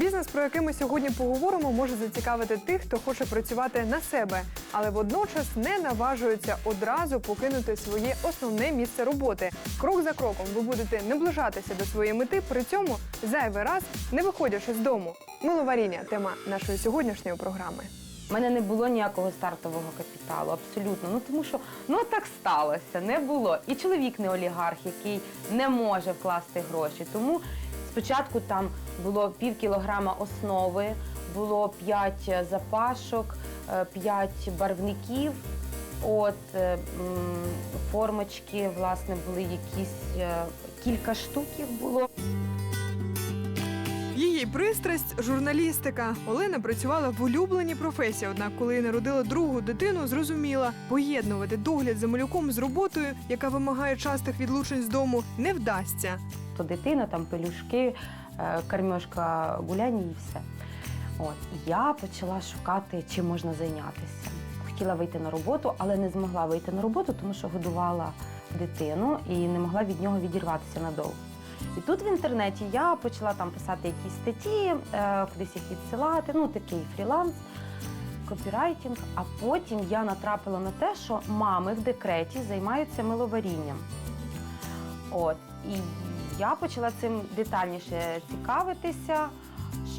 Бізнес, про який ми сьогодні поговоримо, може зацікавити тих, хто хоче працювати на себе, але водночас не наважується одразу покинути своє основне місце роботи. Крок за кроком ви будете наближатися до своєї мети, при цьому зайвий раз не виходячи з дому. Миловаріння тема нашої сьогоднішньої програми. У мене не було ніякого стартового капіталу, абсолютно. Ну тому що ну так сталося, не було. І чоловік не олігарх, який не може вкласти гроші. Тому спочатку там було пів кілограма основи, було п'ять запашок, е, п'ять барвників. От е, формочки, власне, були якісь е, кілька штуків було. Її пристрасть журналістика. Олена працювала в улюбленій професії. Однак, коли народила другу дитину, зрозуміла, поєднувати догляд за малюком з роботою, яка вимагає частих відлучень з дому, не вдасться. то дитина, там пелюшки, е, кормежка, гуляння і все. От я почала шукати, чим можна зайнятися. Хотіла вийти на роботу, але не змогла вийти на роботу, тому що годувала дитину і не могла від нього відірватися надовго. І тут в інтернеті я почала там писати якісь статті, е, кудись їх відсилати, ну такий фріланс, копірайтінг. А потім я натрапила на те, що мами в декреті займаються миловарінням. От і я почала цим детальніше цікавитися,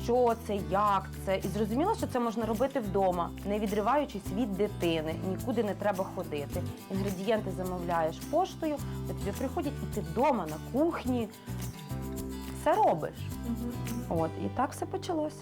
що це, як це, і зрозуміла, що це можна робити вдома, не відриваючись від дитини, нікуди не треба ходити. Інгредієнти замовляєш поштою, до тобі приходять, і ти вдома на кухні все робиш. От і так все почалось.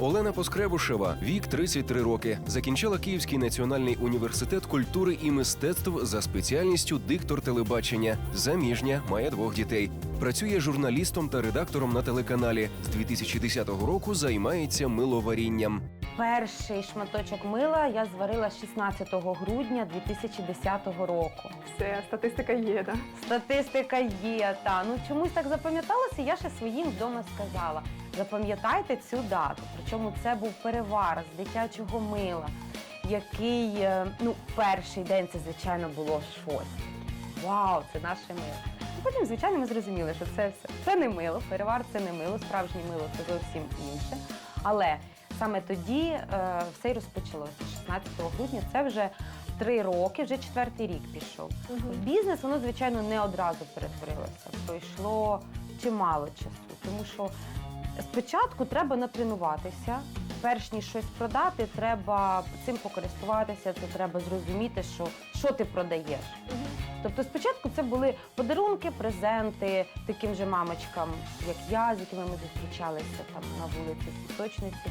Олена Поскребушева, вік 33 роки, закінчила Київський національний університет культури і мистецтв за спеціальністю диктор телебачення. Заміжня, має двох дітей. Працює журналістом та редактором на телеканалі. З 2010 року займається миловарінням. Перший шматочок мила я зварила 16 грудня 2010 року. Все, статистика є, да? Статистика є, та ну чомусь так запам'яталося. Я ще своїм вдома сказала. Запам'ятайте цю дату. Причому це був перевар з дитячого мила, який е, ну перший день це звичайно було щось. Вау, це наше мило. Потім, звичайно, ми зрозуміли, що це все це не мило, перевар це не мило, справжнє мило це зовсім інше. Але саме тоді е, все й розпочалося. 16 грудня це вже три роки, вже четвертий рік пішов. В бізнес воно, звичайно, не одразу перетворилося. Пройшло чимало часу, тому що спочатку треба натренуватися. Перш ніж щось продати, треба цим покористуватися, це треба зрозуміти, що, що ти продаєш. Тобто спочатку це були подарунки, презенти таким же мамочкам, як я, з якими ми зустрічалися там на вулиці в пісочниці.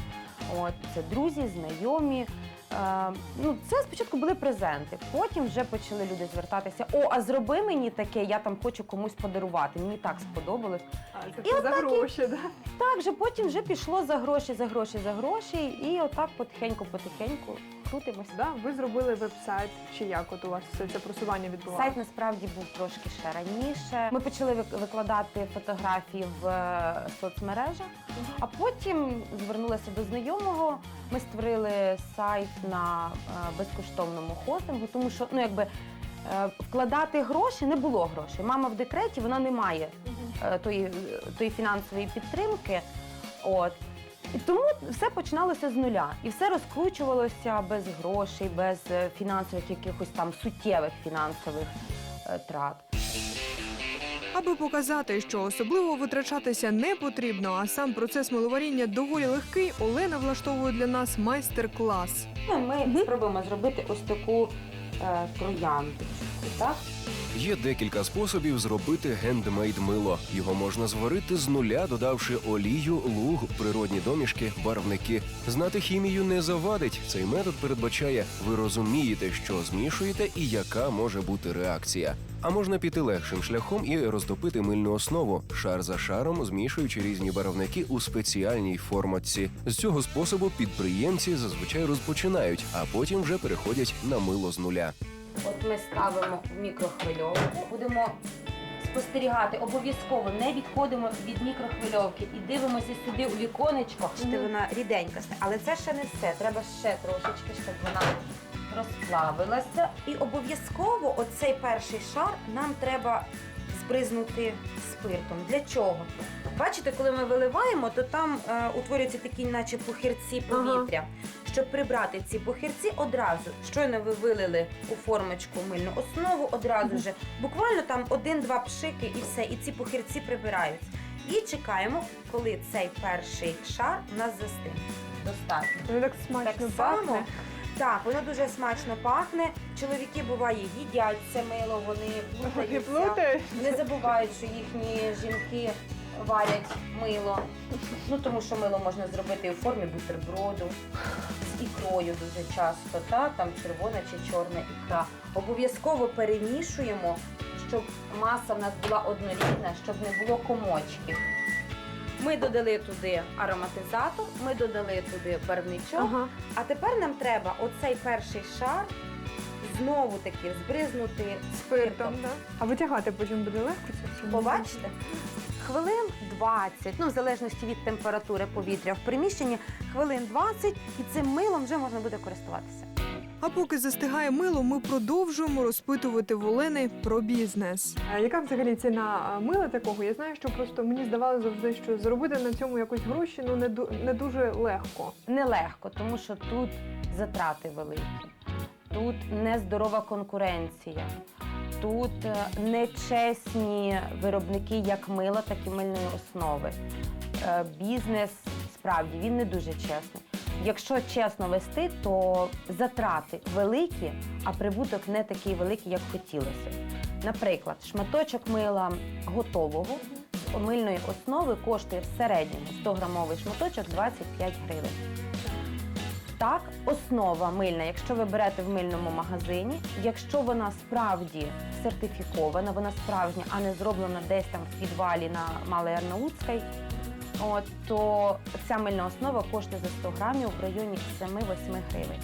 От це друзі, знайомі. Е, ну, це спочатку були презенти. Потім вже почали люди звертатися: о, а зроби мені таке, я там хочу комусь подарувати. Мені так сподобалось. А, це І за отак і- гроші, да? Так же потім вже пішло за гроші, за гроші, за гроші, і отак потихеньку-потихеньку крутимося. Да, ви зробили веб-сайт, чи як от у вас все це просування відбувалося? Сайт насправді був трошки ще раніше. Ми почали вик- викладати фотографії в е, соцмережах, а потім звернулися до знайомого. Ми створили сайт на е, безкоштовному хостингу, тому що ну якби. е, Вкладати гроші не було грошей. Мама в декреті, вона не має тої, тої фінансової підтримки. От. І тому все починалося з нуля. І все розкручувалося без грошей, без е, фінансових якихось там суттєвих фінансових е, трат. Аби показати, що особливо витрачатися не потрібно, а сам процес миловаріння доволі легкий, Олена влаштовує для нас майстер-клас. Ну, Ми спробуємо зробити ось таку е, трояндочку. Так? Є декілька способів зробити гендмейд мило. Його можна зварити з нуля, додавши олію, луг, природні домішки, барвники. Знати хімію не завадить. Цей метод передбачає, ви розумієте, що змішуєте і яка може бути реакція. А можна піти легшим шляхом і розтопити мильну основу, шар за шаром, змішуючи різні барвники у спеціальній форматці. З цього способу підприємці зазвичай розпочинають, а потім вже переходять на мило з нуля. От ми ставимо в мікрохвильовку, будемо спостерігати. Обов'язково не відходимо від мікрохвильовки і дивимося сюди у віконечко. Що вона ріденька стане. Але це ще не все. Треба ще трошечки, щоб вона розплавилася. І обов'язково оцей перший шар нам треба збризнути спиртом. Для чого? Бачите, коли ми виливаємо, то там е, утворюються такі, наче похирці Ага. Щоб прибрати ці похирці одразу, щойно ви вилили у формочку мильну основу, одразу же буквально там один-два пшики і все, і ці похирці прибираються. І чекаємо, коли цей перший шар у нас застине. Достатньо. Воно так смачно Так пахне. само. Так, воно дуже смачно пахне. Чоловіки буває їдять це мило, вони плутаються. плутають. Не забувають, що їхні жінки варять мило. Ну тому що мило можна зробити у формі бутерброду з ікрою дуже часто, та там червона чи чорна ікра. Обов'язково перемішуємо, щоб маса в нас була однорідна, щоб не було комочків. Ми додали туди ароматизатор, ми додали туди барвничок. Ага. А тепер нам треба оцей перший шар знову таки збризнути Спиртом, да? А витягати потім буде легко? Побачите? Хвилин 20, ну в залежності від температури повітря в приміщенні, хвилин 20, і цим милом вже можна буде користуватися. А поки застигає мило, ми продовжуємо розпитувати в Олени про бізнес. А яка взагалі ціна мила такого? Я знаю, що просто мені здавалося завжди, що заробити на цьому якось гроші ну не не дуже легко. Нелегко, тому що тут затрати великі, тут нездорова конкуренція, тут е, нечесні виробники як мила, так і мильної основи. Е, Бізнес справді він не дуже чесний. Якщо чесно вести, то затрати великі, а прибуток не такий великий, як хотілося. Наприклад, шматочок мила готового з мильної основи коштує в середньому 100-грамовий шматочок 25 гривень. Так, основа мильна, якщо ви берете в мильному магазині, якщо вона справді сертифікована, вона справжня, а не зроблена десь там в підвалі на Малій Арнаутській, от, то ця мильна основа коштує за 100 грамів в районі 7-8 гривень.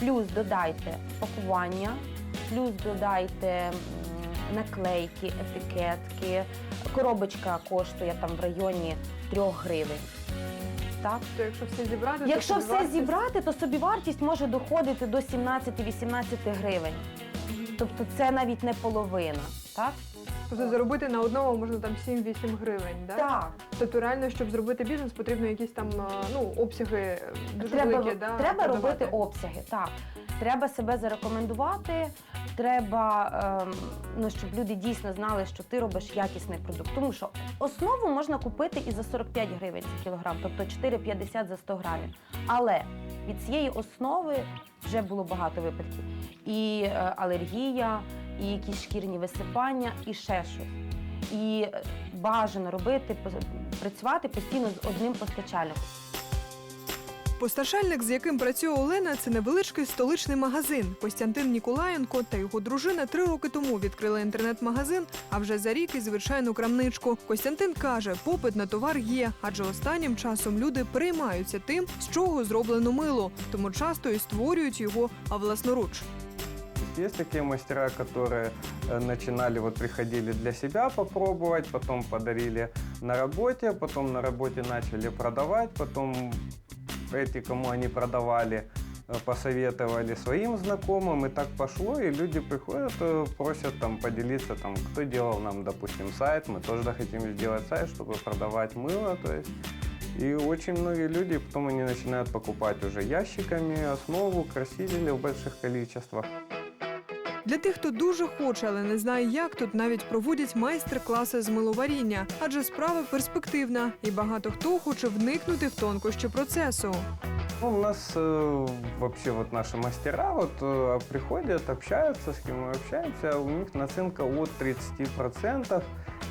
Плюс додайте пакування, плюс додайте наклейки, етикетки. Коробочка коштує там в районі 3 гривень. Так? То якщо все зібрати, Якщо то все собівартість- зібрати, то собівартість може доходити до 17-18 гривень. Тобто це навіть не половина. Так? Тобто заробити на одному можна там 7-8 гривень, да? Так. Тобто реально, щоб зробити бізнес, потрібно якісь там ну, обсяги е, дуже Треба, великі, да, треба продавати. робити обсяги. Так. Треба себе зарекомендувати, треба, ем, ну, щоб люди дійсно знали, що ти робиш якісний продукт. Тому що основу можна купити і за 45 гривень за кілограм, тобто 4,50 за 100 грамів. Але від цієї основи вже було багато випадків. І е, алергія, і якісь шкірні висипання, і ще щось. І е, бажано робити, працювати постійно з одним постачальником. Постачальник, з яким працює Олена, це невеличкий столичний магазин. Костянтин Ніколаєнко та його дружина три роки тому відкрили інтернет-магазин, а вже за рік і звичайну крамничку. Костянтин каже, попит на товар є, адже останнім часом люди переймаються тим, з чого зроблено мило, тому часто і створюють його власноруч. Есть такие мастера, которые э, начинали, вот приходили для себя попробовать, потом подарили на работе, потом на работе начали продавать, потом эти, кому они продавали, э, посоветовали своим знакомым, и так пошло, и люди приходят, э, просят там поделиться, там, кто делал нам, допустим, сайт, мы тоже хотим сделать сайт, чтобы продавать мыло, то есть и очень многие люди, потом они начинают покупать уже ящиками основу, красители в больших количествах. Для тих, хто дуже хоче, але не знає, як тут навіть проводять майстер-класи з миловаріння, адже справа перспективна, і багато хто хоче вникнути в тонкощі процесу. Ну, у нас э, вообще вот наши мастера вот э, приходят, общаются, с кем мы общаемся, у них наценка от 30%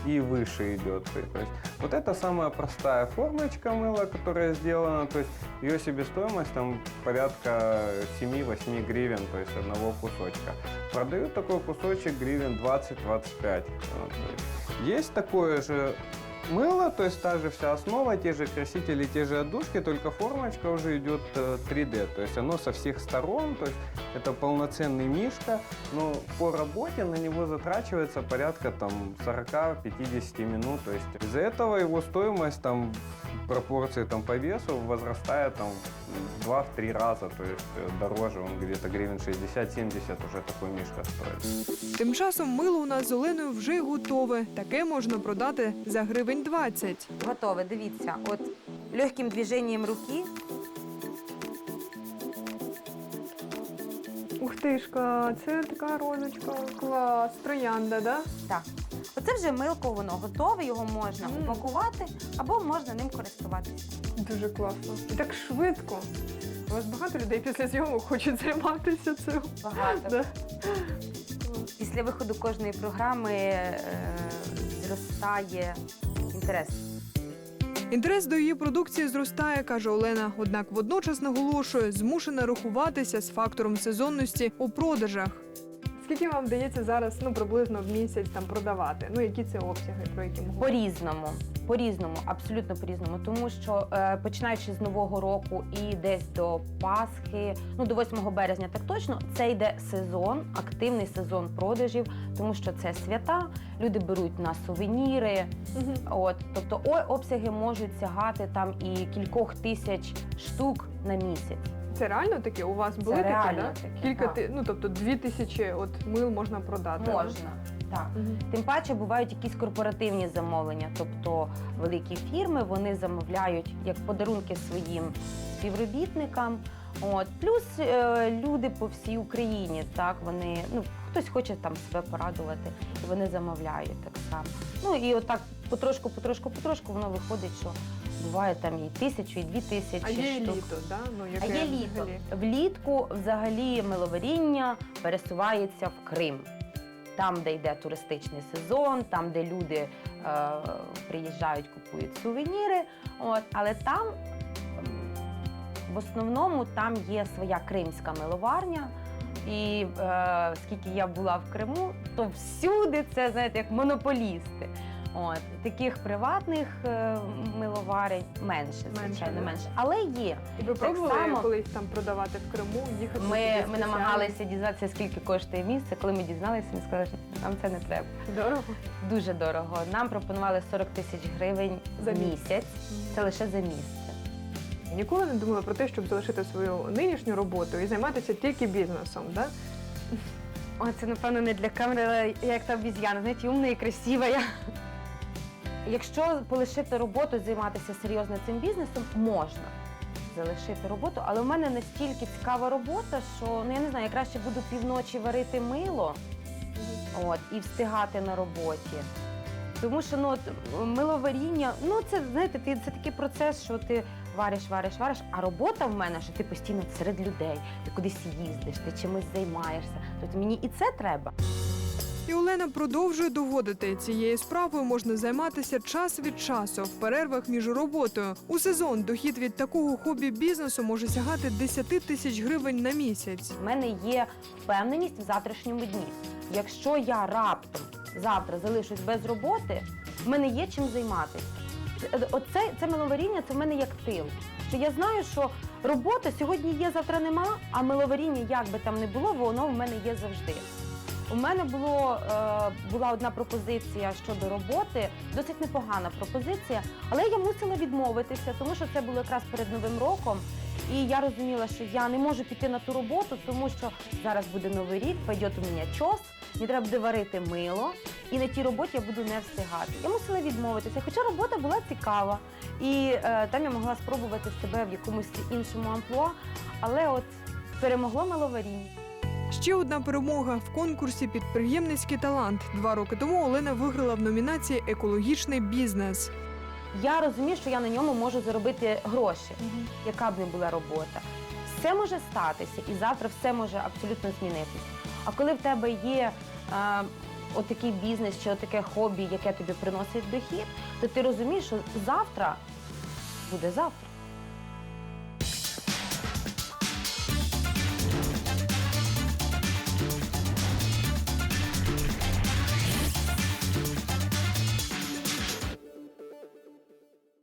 и выше идет. То есть вот это самая простая формочка мыла, которая сделана, то есть ее себестоимость там порядка 7-8 гривен, то есть одного кусочка. Продают такой кусочек гривен 20-25. Вот, то есть есть такое же мыло, то есть та же вся основа, те же красители, те же отдушки, только формочка уже идет э, 3D, то есть оно со всех сторон, то есть это полноценный мишка, но по работе на него затрачивается порядка там 40-50 минут, то есть из-за этого его стоимость там пропорции там по весу возрастает там в 2-3 раза, то есть э, дороже, он где-то гривен 60-70 уже такой мишка стоит. Тим часом мило у нас з Оленою вже готове. Таке можна продати за гривень 20. Готове, дивіться, от легким движенням руки Ух тишка, це така розочка. Клас, троянда, да? Так. Оце вже милко, воно готове, його можна Мгм. упакувати або можна ним користуватися. Дуже класно. І так швидко. У вас багато людей після зйомок хочуть займатися цим. Багато. Да. Після виходу кожної програми е, зростає інтерес. Інтерес до її продукції зростає, каже Олена. Однак водночас наголошує, змушена рахуватися з фактором сезонності у продажах. Скільки вам вдається зараз ну приблизно в місяць там продавати? Ну які це обсяги, про які ми говоримо? По-різному, по-різному, абсолютно по-різному. Тому що е, починаючи з нового року і десь до Пасхи, ну до 8 березня, так точно, це йде сезон, активний сезон продажів, тому що це свята, люди беруть на сувеніри. Мгм. От, тобто ой, обсяги можуть сягати там і кількох тисяч штук на місяць. Це реально таке? У вас були Це такі, реально да? таке, Кілька так. ти, ну тобто дві тисячі от мил можна продати. Можна. Так. Мгм. Тим паче бувають якісь корпоративні замовлення, тобто великі фірми вони замовляють як подарунки своїм співробітникам. От плюс е, люди по всій Україні, так вони ну хтось хоче там себе порадувати, і вони замовляють так само. Ну і отак потрошку, потрошку, потрошку воно виходить, що буває там і тисячу, і дві тисячі А є штук. літо, да? Ну, А яке є літо. Влітку взагалі миловаріння пересувається в Крим. Там, де йде туристичний сезон, там, де люди е, приїжджають, купують сувеніри. От, але там в основному там є своя кримська миловарня. І е, скільки я була в Криму, то всюди це знаєте як монополісти. От таких приватних е, миловарень менше, звичайно, да? менше. Але є. І ви Так пробували само. колись там продавати в Криму, їхати? Ми, туди ми спеціально? намагалися дізналися, скільки коштує місце. Коли ми дізналися, ми сказали, що нам це не треба. Дорого? Дуже дорого. Нам пропонували 40 тисяч гривень За місяць. місяць. Це лише за місце. Ніколи не думала про те, щоб залишити свою нинішню роботу і займатися тільки бізнесом, да? О, це напевно не для камери, але я як та обіз'яна, знаєте, умна і красива. Я. Якщо полишити роботу, займатися серйозно цим бізнесом, можна залишити роботу, але в мене настільки цікава робота, що ну я не знаю, я краще буду півночі варити мило от, і встигати на роботі. Тому що ну, от, миловаріння, ну це знаєте, ти, це такий процес, що ти вариш, вариш, вариш, а робота в мене, що ти постійно серед людей, ти кудись їздиш, ти чимось займаєшся. Тобто мені і це треба. І Олена продовжує доводити, цією справою можна займатися час від часу в перервах між роботою. У сезон дохід від такого хобі бізнесу може сягати 10 тисяч гривень на місяць. В мене є впевненість в завтрашньому дні. Якщо я раптом завтра залишусь без роботи, в мене є чим займатися. Оце це миловаріння, це в мене як тил. Що я знаю, що робота сьогодні є, завтра нема, а миловаріння, як би там не було, воно в мене є завжди. У мене було, е, була одна пропозиція щодо роботи, досить непогана пропозиція, але я мусила відмовитися, тому що це було якраз перед Новим роком. І я розуміла, що я не можу піти на ту роботу, тому що зараз буде новий рік, пойде у мене час, мені треба буде варити мило, і на тій роботі я буду не встигати. Я мусила відмовитися, хоча робота була цікава, і е, там я могла спробувати себе в якомусь іншому амплуа, але от перемогло миловаріння. Ще одна перемога в конкурсі Підприємницький талант. Два роки тому Олена виграла в номінації Екологічний бізнес. Я розумію, що я на ньому можу заробити гроші, яка б не була робота. Все може статися, і завтра все може абсолютно змінитися. А коли в тебе є е, отакий бізнес чи отаке хобі, яке тобі приносить дохід, то ти розумієш, що завтра буде завтра.